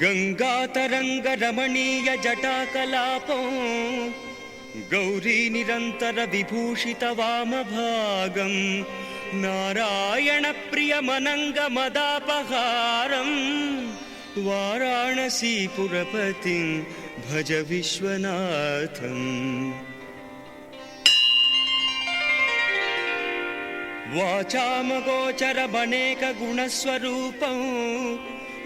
गङ्गातरङ्गमणीय जटा गौरी निरन्तर विभूषित वामभागम् नारायणप्रियमनङ्गमदापहारम् वाराणसीपुरपतिं भज विश्वनाथम्। वाचामगोचरमनेकगुणस्वरूपम्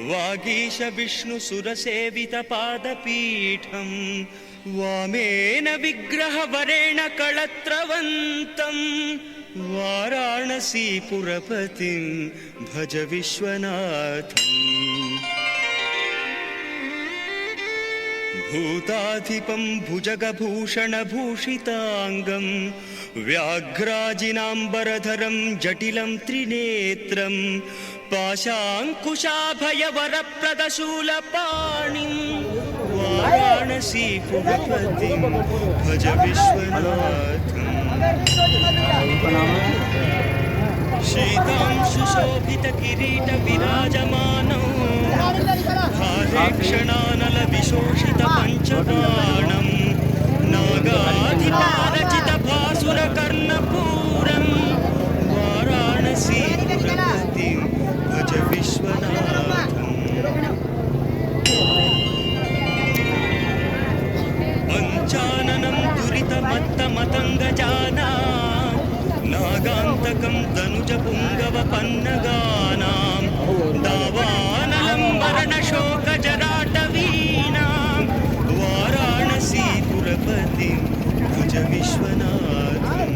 वागीश विष्णुसुरसेवितपादपीठम् वामेन विग्रहवरेण कळत्रवन्तम् वाराणसीपुरपतिं भज विश्वनाथम्। भूताधिपं भुजगभूषणभूषिताङ्गं। व्याघ्राजिनां वरधरं जटिलं त्रिनेत्रम्। पाशाङ्कुशाभयवरप्रदशूलपाणिम् वाराणसीपुरपतिं भज विश्वनाथ शीतांशुशोभित किट विराजमान विश्वनाथम् क्षणानल विशोषित भारेक्षणानलविशोषितपञ्चपाण गजाननं दुरितमत्तमतङ्गजाना नागान्तकं तनुजपुङ्गवपन्नगानां दावानलम्बरणशोकजराटवीनां वाराणसीपुरपतिं भुज विश्वनाथम्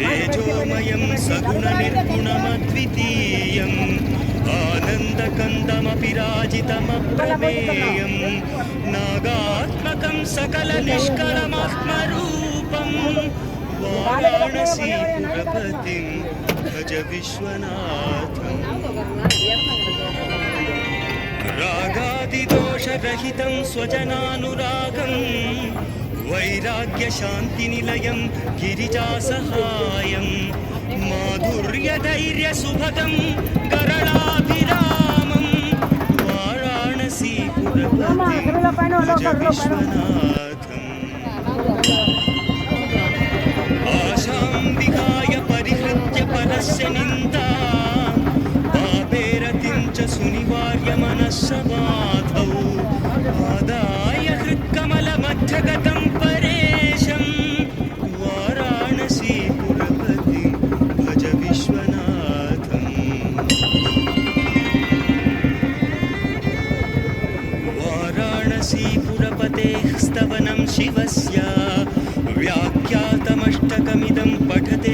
तेजोमयं सगुणनिर्गुणमद्वितीय स्कन्दकन्दमपि राजितमप्रमेयं नागात्मकं सकलनिष्कलमात्मरूपं वाराणसीपुरपतिं भज विश्वनाथम्। रागादिदोषरहितं स्वजनानुरागम् माधुर्य धैर्य माधुर्यधैर्यसुभगं करणाभिरा विश्वनाथम् आशां विहाय परिहृत्य परस्य निन्दा पापेरतिं च सुनिवार्य मनः समाधौ आदाय हृत्कमलमध्यगतं इदं पठते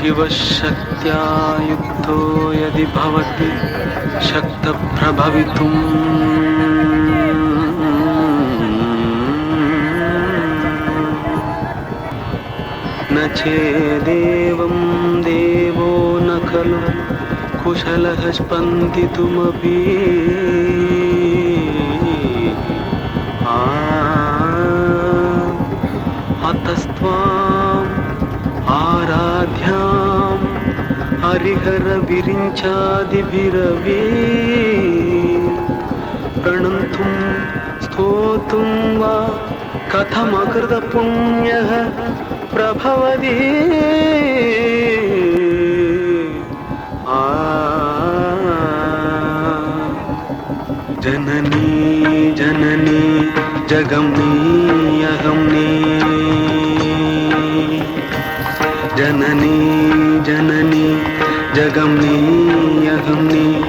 शिवशक्त्या युक्तो यदि भवति शक्तप्रभवितुम् न चेदेवं देवो न खलु कुशलः स्पन्दितुमपि హరిహర విరించాది విరవే. ప్రణంతుం స్తోతుం వా కథమకృత పుణ్య ప్రభవది. జననీ జననీ జగం నీ అహం నీ జననీ జననీ ஜகம் நீ அகம் நீ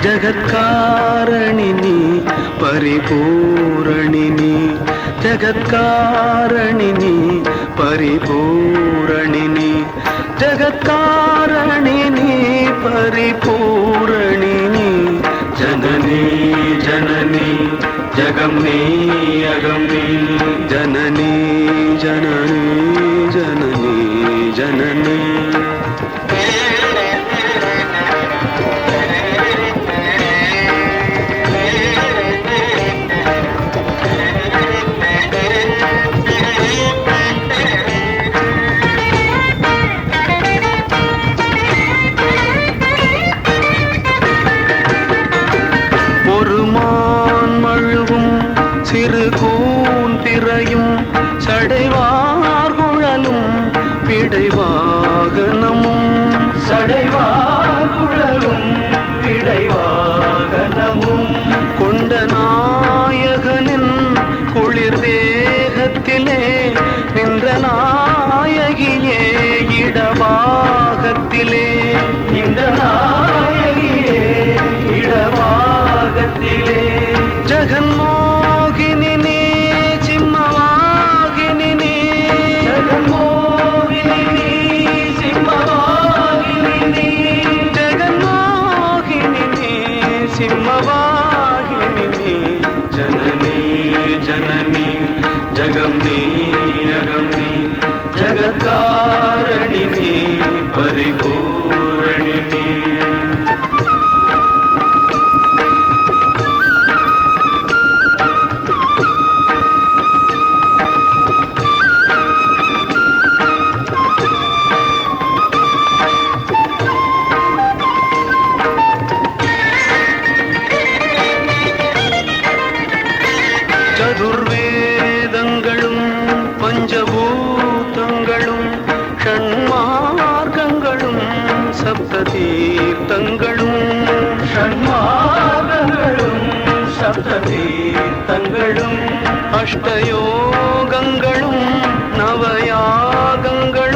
ஜகத்காரணி நீ பரிபூரணி நீ. ஜகத்காரணி நீ பரிபூரணி நீ. ஜகத்காரணி நீ பரிபூரணி நீ. ஜனனி ஜனனி ஜகம் நீ அகம் நீ. third. பவா சப்த தீர்த்தங்களும் ஷண்மாகங்களும் சப்த தீர்த்தங்களும் அஷ்டயோகங்களும் நவயாகங்களும்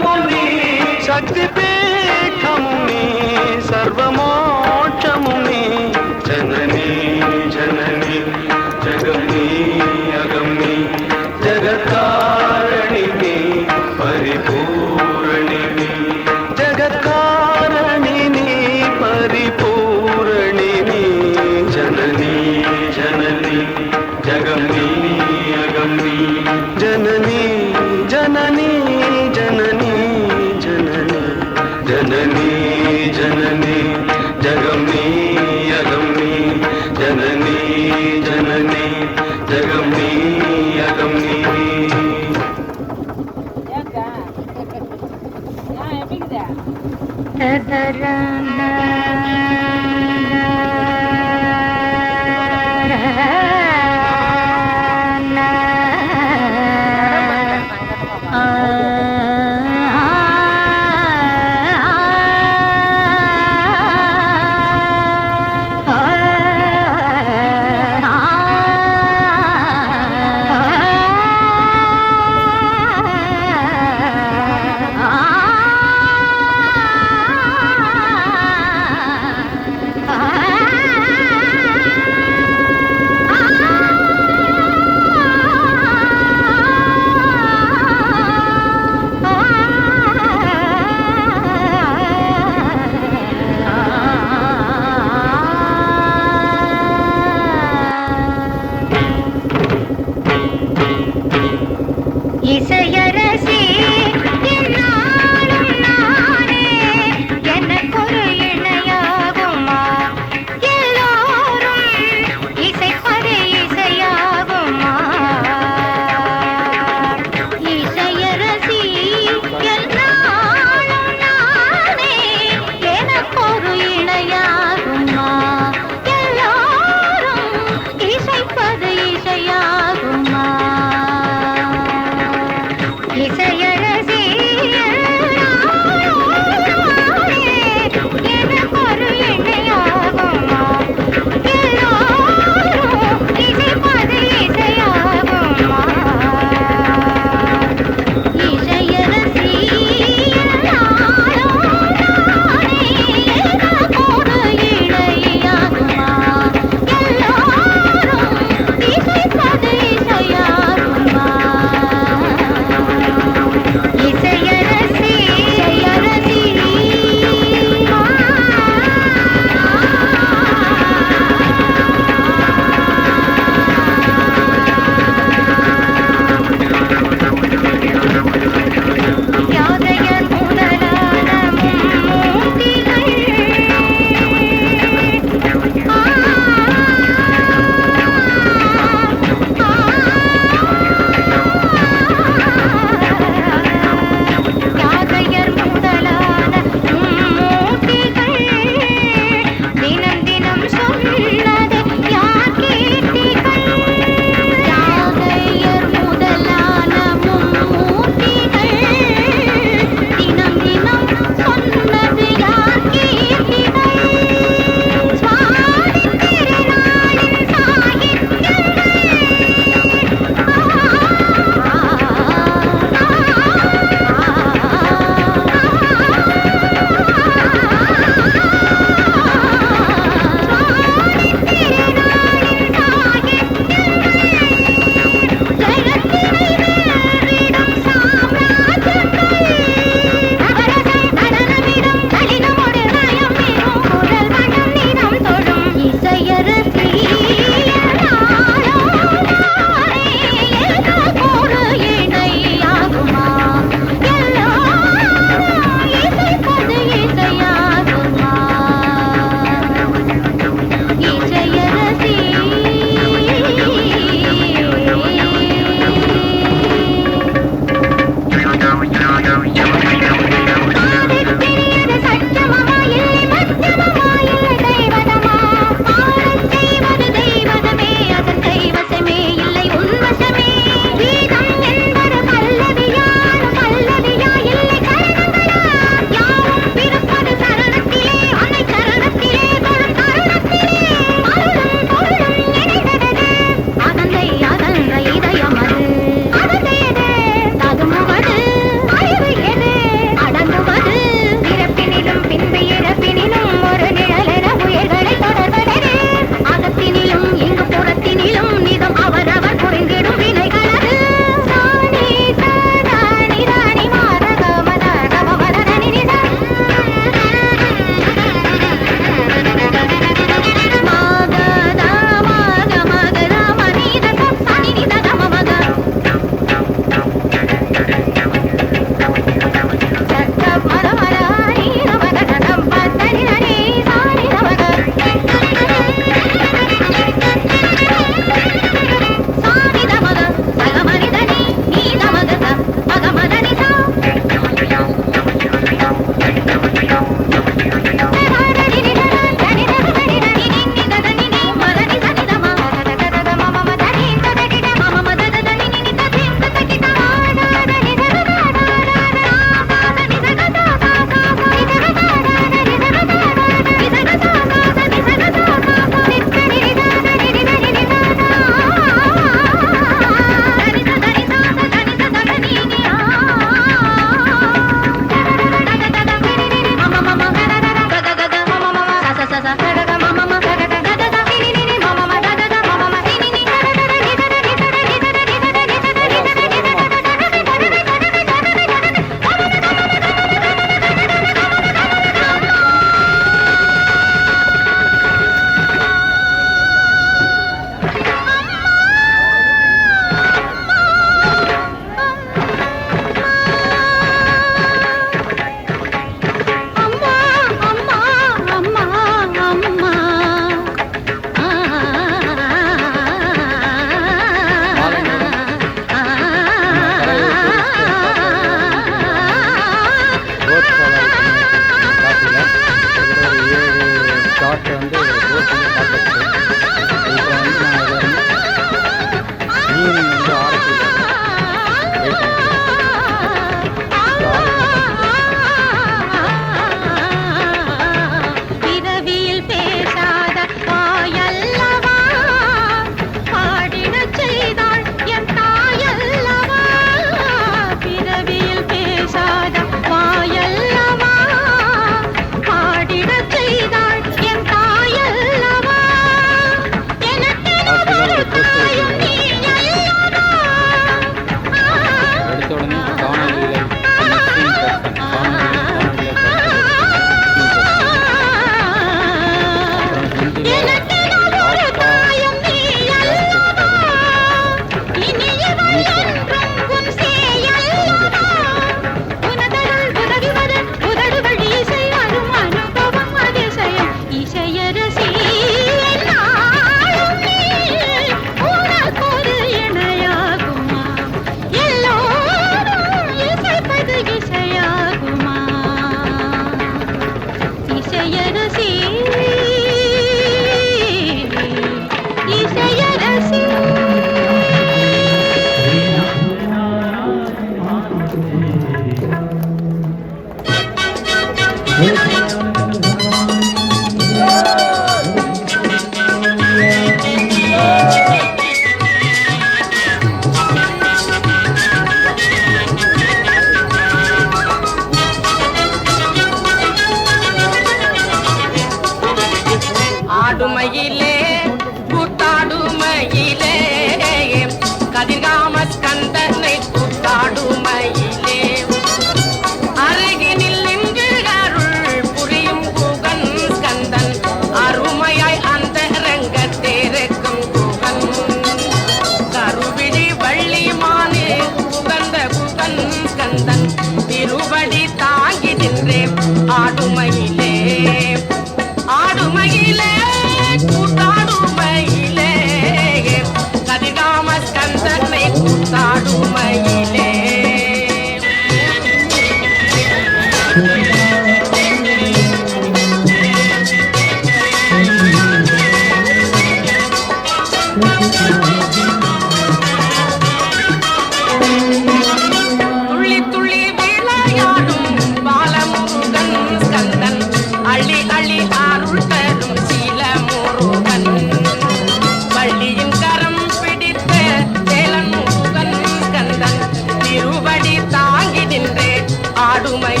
Oh my